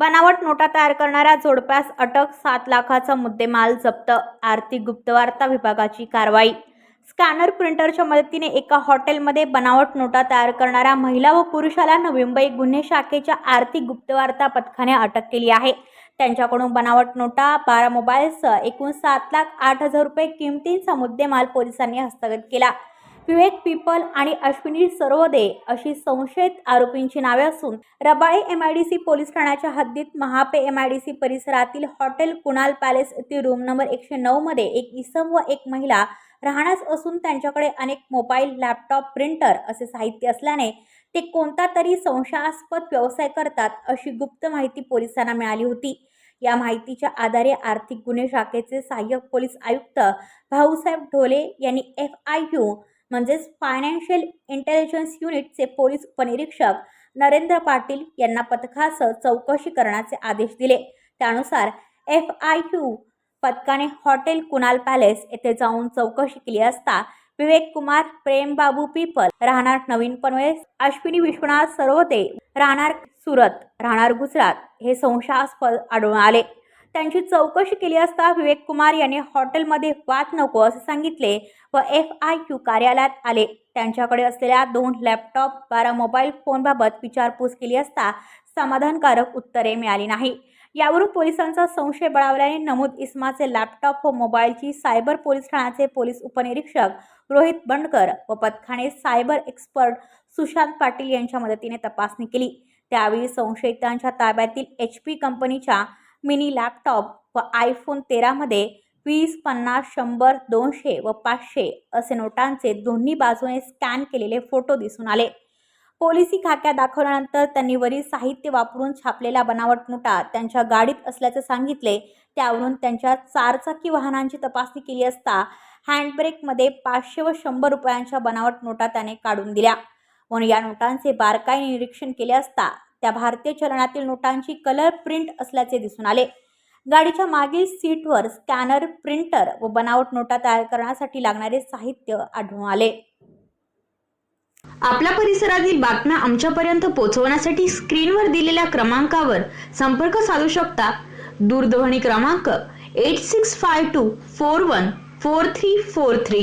बनावट नोटा तयार करणाऱ्या जोडप्यास अटक सात लाखाचा मुद्देमाल जप्त आर्थिक गुप्तवार्ता विभागाची कारवाई. स्कॅनर प्रिंटरच्या मदतीने एका हॉटेलमध्ये बनावट नोटा तयार करणाऱ्या महिला व पुरुषाला नवी मुंबई गुन्हे शाखेच्या आर्थिक गुप्तवार्ता पथकाने अटक केली आहे. त्यांच्याकडून बनावट नोटा बारा मोबाईलसह एकूण सात लाख आठ हजार रुपये किमतींचा मुद्देमाल पोलिसांनी हस्तगत केला. विवेक पिपल आणि अश्विनी सरोदे अशी संशयित आरोपींची नावे असून Rabale M I D C police ठाण्याच्या हद्दीत Mahape M I D C परिसरातील हॉटेल कुणाल पॅलेस येथील रूम नंबर एकशे नऊमध्ये एक इसम व एक महिला राहण्यास असून त्यांच्याकडे अनेक मोबाईल लॅपटॉप प्रिंटर असे साहित्य असल्याने ते कोणता तरी संशयास्पद व्यवसाय करतात अशी गुप्त माहिती पोलिसांना मिळाली होती. या माहितीच्या आधारे आर्थिक गुन्हे शाखेचे सहाय्यक पोलीस आयुक्त भाऊसाहेब ढोले यांनी एफ आय यू म्हणजेच फायनान्शियल इंटेलिजन्स युनिटचे पोलीस उपनिरीक्षक नरेंद्र पाटील यांना पथकासह चौकशी करण्याचे आदेश दिले. त्यानुसार एफ आय यू पथकाने हॉटेल कुणाल पॅलेस येथे जाऊन चौकशी केली असता विवेक कुमार प्रेमबाबू पीपल राहणार नवीन पनवेल अश्विनी विश्वनाथ सरोदे राहणार सुरत राहणार गुजरात हे संशयास्पद आढळून आले. त्यांची चौकशी केली असता विवेक कुमार यांनी हॉटेलमध्ये वाद नको असे सांगितले व एफ आय यू कार्यालयात आले. त्यांच्याकडे असलेल्या दोन लॅपटॉप बारा मोबाईल फोनबाबत विचारपूस केली असता समाधानकारक उत्तरे मिळाली नाही. यावरून पोलिसांचा संशय बळावल्याने नमूद इस्माचे लॅपटॉप व मोबाईलची सायबर पोलीस ठाण्याचे पोलीस उपनिरीक्षक रोहित बंडकर व पथकाने सायबर एक्सपर्ट सुशांत पाटील यांच्या मदतीने तपासणी केली. त्यावेळी संशयितांच्या ताब्यातील एच पी कंपनीच्या मिनी लॅपटॉप व आयफोन तेरामध्ये वीस पन्नास शंभर दोनशे व पाचशे असे नोटांचे दोन्ही बाजूने स्कॅन केलेले फोटो दिसून आले. पोलिसी खाक्या दाखवल्यानंतर त्यांनी वरील साहित्य वापरून छापलेल्या बनावट नोटा त्यांच्या गाडीत असल्याचे सांगितले. त्यावरून त्यांच्या चारचाकी वाहनांची तपासणी केली असता हँडब्रेकमध्ये पाचशे व शंभर रुपयांच्या बनावट नोटा त्याने काढून दिल्या. म्हणून या नोटांचे बारकाईने निरीक्षण केले असता त्या भारतीय चलनातील नोटांची कलर प्रिंट असल्याचे दिसून आले. गाडीच्या मागील सीटवर स्कॅनर प्रिंटर व बनावट नोटा तयार करण्यासाठी लागणारे साहित्य आढळून आले. आपल्या परिसरातील बातम्या आमच्यापर्यंत पोहोचवण्यासाठी स्क्रीनवर दिलेल्या क्रमांकावर संपर्क साधू शकता. दूरध्वनी क्रमांक eight six five two four one four three four three